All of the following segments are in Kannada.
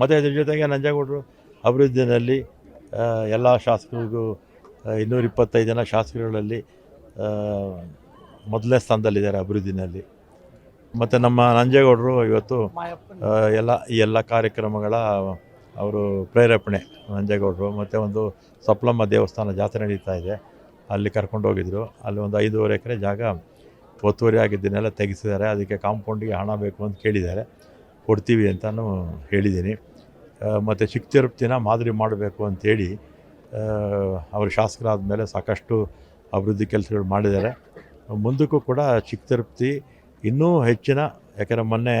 ಮತ್ತು ಅದ್ರ ಜೊತೆಗೆ ನಂಜಗೌಡರು ಅಭಿವೃದ್ಧಿನಲ್ಲಿ ಎಲ್ಲ ಶಾಸಕರಿಗೂ ಇನ್ನೂರ ಇಪ್ಪತ್ತೈದು ಜನ ಶಾಸಕರುಗಳಲ್ಲಿ ಮೊದಲನೇ ಸ್ಥಾನದಲ್ಲಿದ್ದಾರೆ ಅಭಿವೃದ್ಧಿನಲ್ಲಿ. ಮತ್ತು ನಮ್ಮ ನಂಜೇಗೌಡರು ಇವತ್ತು ಎಲ್ಲ, ಈ ಎಲ್ಲ ಕಾರ್ಯಕ್ರಮಗಳ ಅವರು ಪ್ರೇರೇಪಣೆ ನಂಜೇಗೌಡರು ಮತ್ತು ಒಂದು ಸಪ್ಲಮ್ಮ ದೇವಸ್ಥಾನ ಜಾತ್ರೆ ನಡೀತಾ ಇದೆ. ಅಲ್ಲಿ ಕರ್ಕೊಂಡು ಹೋಗಿದ್ರು. ಅಲ್ಲಿ ಒಂದು ಐದೂವರೆ ಎಕರೆ ಜಾಗ ಒತ್ತುವರಿ ಆಗಿದ್ದನ್ನೆಲ್ಲ ತೆಗೆಸಿದ್ದಾರೆ. ಅದಕ್ಕೆ ಕಾಂಪೌಂಡಿಗೆ ಹಣ ಬೇಕು ಅಂತ ಕೇಳಿದ್ದಾರೆ. ಕೊಡ್ತೀವಿ ಅಂತಲೂ ಹೇಳಿದ್ದೀನಿ. ಮತ್ತು ಚಿಕ್ಕ ಮಾದರಿ ಮಾಡಬೇಕು ಅಂತೇಳಿ ಆ, ಅವರು ಶಾಸಕರಾದ ಮೇಲೆ ಸಾಕಷ್ಟು ಅಭಿವೃದ್ಧಿ ಕೆಲಸಗಳು ಮಾಡಿದ್ದಾರೆ. ಮುಂದಕ್ಕೂ ಕೂಡ ಚಿಕ್ಕ ಇನ್ನೂ ಹೆಚ್ಚಿನ ಯಾಕಂದರೆ ಮೊನ್ನೆ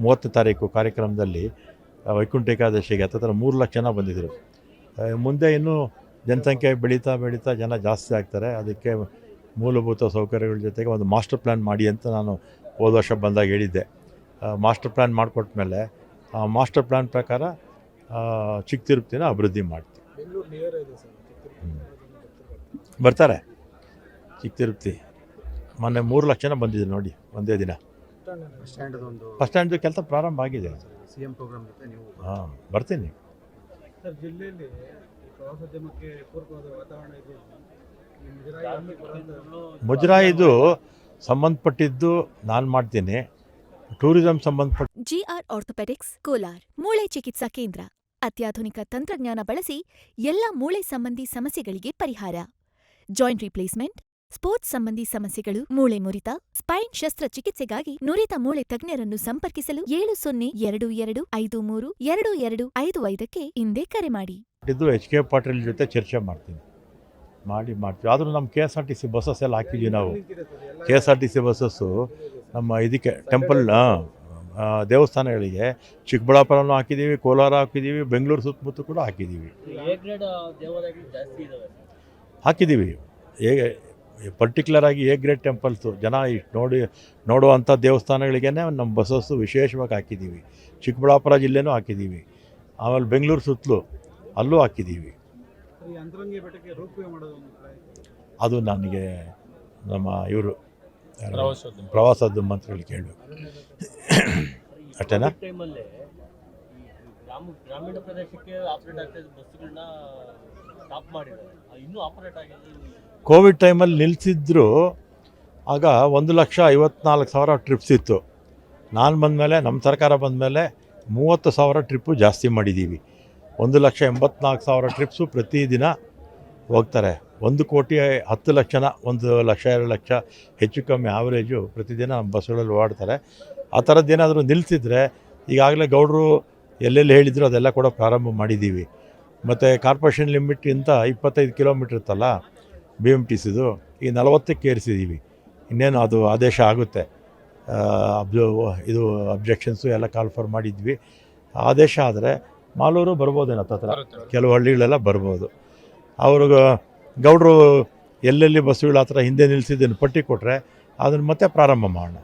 ಮೂವತ್ತು ತಾರೀಕು ಕಾರ್ಯಕ್ರಮದಲ್ಲಿ ವೈಕುಂಠ ಏಕಾದಶಿಗೆ ಹತ್ತಿರ ಮೂರು ಲಕ್ಷ ಜನ ಬಂದಿದ್ದರು. ಮುಂದೆ ಇನ್ನೂ ಜನಸಂಖ್ಯೆ ಬೆಳೀತಾ ಬೆಳೀತಾ ಜನ ಜಾಸ್ತಿ ಆಗ್ತಾರೆ. ಅದಕ್ಕೆ ಮೂಲಭೂತ ಸೌಕರ್ಯಗಳ ಜೊತೆಗೆ ಒಂದು ಮಾಸ್ಟರ್ ಪ್ಲ್ಯಾನ್ ಮಾಡಿ ಅಂತ ನಾನು ಹೋದ ವರ್ಷ ಬಂದಾಗ ಹೇಳಿದ್ದೆ. ಮಾಸ್ಟರ್ ಪ್ಲ್ಯಾನ್ ಮಾಡಿಕೊಟ್ಮೇಲೆ ಆ ಮಾಸ್ಟರ್ ಪ್ಲ್ಯಾನ್ ಪ್ರಕಾರ ಆ, ಚಿಕ್ಕ ತಿರುಪ್ತಿನ ಅಭಿವೃದ್ಧಿ ಮಾಡ್ತೀವಿ. ಬೆಂಗಳೂರು ನಿಯರ್ ಇದೆ ಸರ್ ಬರ್ತಾರೆ. ಚಿಕ್ಕ ತಿರುಪ್ತಿ ಮೊನ್ನೆ ಮೂರು ಲಕ್ಷ ಜನ ಬಂದಿದ್ರು ನೋಡಿ ಒಂದೇ ದಿನ. ಫಸ್ಟ್ ಬಸ್ ಸ್ಟ್ಯಾಂಡ್ದು ಕೆಲಸ ಪ್ರಾರಂಭ ಆಗಿದೆ. ಸಿ ಎಂ ಪ್ರೋಗ್ರಾಮ್ ಜೊತೆ ನೀವು ಹಾಂ ಬರ್ತೀನಿ. ಸರ್ ಜಿಲ್ಲೆಯಲ್ಲಿ ಈ ಪ್ರವಾಸೋದ್ಯಮಕ್ಕೆ ಪೂರಕವಾದ ವಾತಾವರಣ ಇದೆ. ಈ ಮುಜರಾಯಿ ಹಕ್ಕಿ ಮುಜರಾಯಿದು ಸಂಬಂಧಪಟ್ಟಿದ್ದು ನಾನು ಮಾಡ್ತೀನಿ. ಟೂರಿಸಂ ಸಂಬಂಧಪಟ್ಟ ಜಿಆರ್ ಆರ್ಥೋಪೆಡಿಕ್ಸ್ ಕೋಲಾರ್ ಮೂಳೆ ಚಿಕಿತ್ಸಾ ಕೇಂದ್ರ. ಅತ್ಯಾಧುನಿಕ ತಂತ್ರಜ್ಞಾನ ಬಳಸಿ ಎಲ್ಲ ಮೂಳೆ ಸಂಬಂಧಿ ಸಮಸ್ಯೆಗಳಿಗೆ ಪರಿಹಾರ. ಜಾಯಿಂಟ್ ರಿಪ್ಲೇಸ್ಮೆಂಟ್ ಸ್ಪೋರ್ಟ್ಸ್ ಸಂಬಂಧಿ ಸಮಸ್ಯೆಗಳು ಮೂಳೆ ಮುರಿತ ಸ್ಪೈನ್ ಶಸ್ತ್ರಚಿಕಿತ್ಸೆಗಾಗಿ ನುರಿತ ಮೂಳೆ ತಜ್ಞರನ್ನು ಸಂಪರ್ಕಿಸಲು ಏಳು ಸೊನ್ನೆ ಎರಡು ಎರಡು ಐದು ಮೂರು ಎರಡು ಎರಡು ಐದು ಐದಕ್ಕೆ ಹಿಂದೆ ಕರೆ ಮಾಡಿ. ಇದ್ದು ಎಚ್ ಕೆ ಪಾಟೀಲ್ ಜೊತೆ ಚರ್ಚೆ ಮಾಡ್ತೀನಿ. ಮಾಡಿ ಮಾಡ್ತೀವಿ. ಆದರೂ ನಮ್ಮ K S R T C buses ಎಲ್ಲ ಹಾಕಿದ್ದೀವಿ ನಾವು. K S R T C buses ನಮ್ಮ ಇದಕ್ಕೆ ಟೆಂಪಲ್ ದೇವಸ್ಥಾನಗಳಿಗೆ ಚಿಕ್ಕಬಳ್ಳಾಪುರನೂ ಹಾಕಿದ್ದೀವಿ ಕೋಲಾರ ಹಾಕಿದ್ದೀವಿ ಬೆಂಗಳೂರು ಸುತ್ತಮುತ್ತ ಕೂಡ ಹಾಕಿದ್ದೀವಿ. ಎ ಗ್ರೇಡ್ ದೇವಾಲಯಗಳು ಜಾಸ್ತಿ ಇದಾವೆ ಹಾಕಿದ್ದೀವಿ. ಹೇಗೆ ಪರ್ಟಿಕ್ಯುಲರ್ ಆಗಿ ಎ ಗ್ರೇಡ್ ಟೆಂಪಲ್ಸು ಜನ ಇಷ್ಟು ನೋಡಿ ನೋಡುವಂಥ ದೇವಸ್ಥಾನಗಳಿಗೇ ನಮ್ಮ ಬಸ್ಸಸ್ಸು ವಿಶೇಷವಾಗಿ ಹಾಕಿದ್ದೀವಿ. ಚಿಕ್ಕಬಳ್ಳಾಪುರ ಜಿಲ್ಲೆನೂ ಹಾಕಿದ್ದೀವಿ. ಆಮೇಲೆ ಬೆಂಗಳೂರು ಸುತ್ತಲೂ ಅಲ್ಲೂ ಹಾಕಿದ್ದೀವಿ. ಅದು ನನಗೆ ನಮ್ಮ ಇವರು ಪ್ರವಾಸೋದ್ಯಮ. ಮಂತ್ರಿಗಳು ಕೇಳಬೇಕು. ಅಷ್ಟೇನಾ? ಗ್ರಾಮ ಗ್ರಾಮೀಣ ಪ್ರದೇಶಕ್ಕೆ ಆಪರೇಟ್ ಆಗ್ತಾ ಇದ್ದ ಬಸ್ಗಳನ್ನ ಸ್ಟಾಪ್ ಮಾಡಿದ್ದಾರೆ. ಅದು ಇನ್ನೂ ಆಪರೇಟ್ ಆಗಿದೆ ಕೋವಿಡ್ ಟೈಮಲ್ಲಿ ನಿಲ್ಲಿಸಿದ್ರು ಆಗ ಒಂದು ಲಕ್ಷ ಐವತ್ನಾಲ್ಕು ಸಾವಿರ ಟ್ರಿಪ್ಸ್ ಇತ್ತು. ನಾನು ಬಂದಮೇಲೆ ನಮ್ಮ ಸರ್ಕಾರ ಬಂದಮೇಲೆ ಮೂವತ್ತು ಸಾವಿರ ಟ್ರಿಪ್ಪು ಜಾಸ್ತಿ ಮಾಡಿದ್ದೀವಿ ಒಂದು ಲಕ್ಷ ಎಂಬತ್ನಾಲ್ಕು ಸಾವಿರ ಟ್ರಿಪ್ಸು ಪ್ರತಿದಿನ ಹೋಗ್ತಾರೆ. ಒಂದು ಕೋಟಿ ಹತ್ತು ಲಕ್ಷನ ಒಂದು ಲಕ್ಷ ಎರಡು ಲಕ್ಷ ಹೆಚ್ಚು ಕಮ್ಮಿ ಆವರೇಜು ಪ್ರತಿದಿನ ನಮ್ಮ ಬಸ್ಸುಗಳಲ್ಲಿ ಓಡಾಡ್ತಾರೆ. ಆ ಥರದ್ದು ಏನಾದರೂ ನಿಲ್ತಿದ್ರೆ ಈಗಾಗಲೇ ಗೌಡರು ಎಲ್ಲೆಲ್ಲಿ ಹೇಳಿದ್ರು ಅದೆಲ್ಲ ಕೂಡ ಪ್ರಾರಂಭ ಮಾಡಿದ್ದೀವಿ. ಮತ್ತು ಕಾರ್ಪೊರೇಷನ್ ಲಿಮಿಟಿಂದ ಇಪ್ಪತ್ತೈದು ಕಿಲೋಮೀಟ್ರ್ ಇತ್ತಲ್ಲ ಬಿ ಎಂ ಟಿ ಸಿದು ಈ ನಲವತ್ತಕ್ಕೆ ಏರಿಸಿದ್ದೀವಿ. ಇನ್ನೇನು ಅದು ಆದೇಶ ಆಗುತ್ತೆ. ಅಬ್ಜೋ ಇದು ಅಬ್ಜೆಕ್ಷನ್ಸು ಎಲ್ಲ ಕಾಲ್ ಫಾರ್ ಮಾಡಿದ್ವಿ. ಆದೇಶ ಆದರೆ ಮಾಲೂರು ಬರ್ಬೋದೇನೋ ಹತ್ರ ಕೆಲವು ಹಳ್ಳಿಗಳೆಲ್ಲ ಬರ್ಬೋದು. ಅವರು ಗೌಡರು ಎಲ್ಲೆಲ್ಲಿ ಬಸ್ಸುಗಳ ಹತ್ರ ಹಿಂದೆ ನಿಲ್ಲಿಸಿದ್ದನ್ನು ಪಟ್ಟಿ ಕೊಟ್ಟರೆ ಅದನ್ನು ಮತ್ತೆ ಪ್ರಾರಂಭ ಮಾಡೋಣ.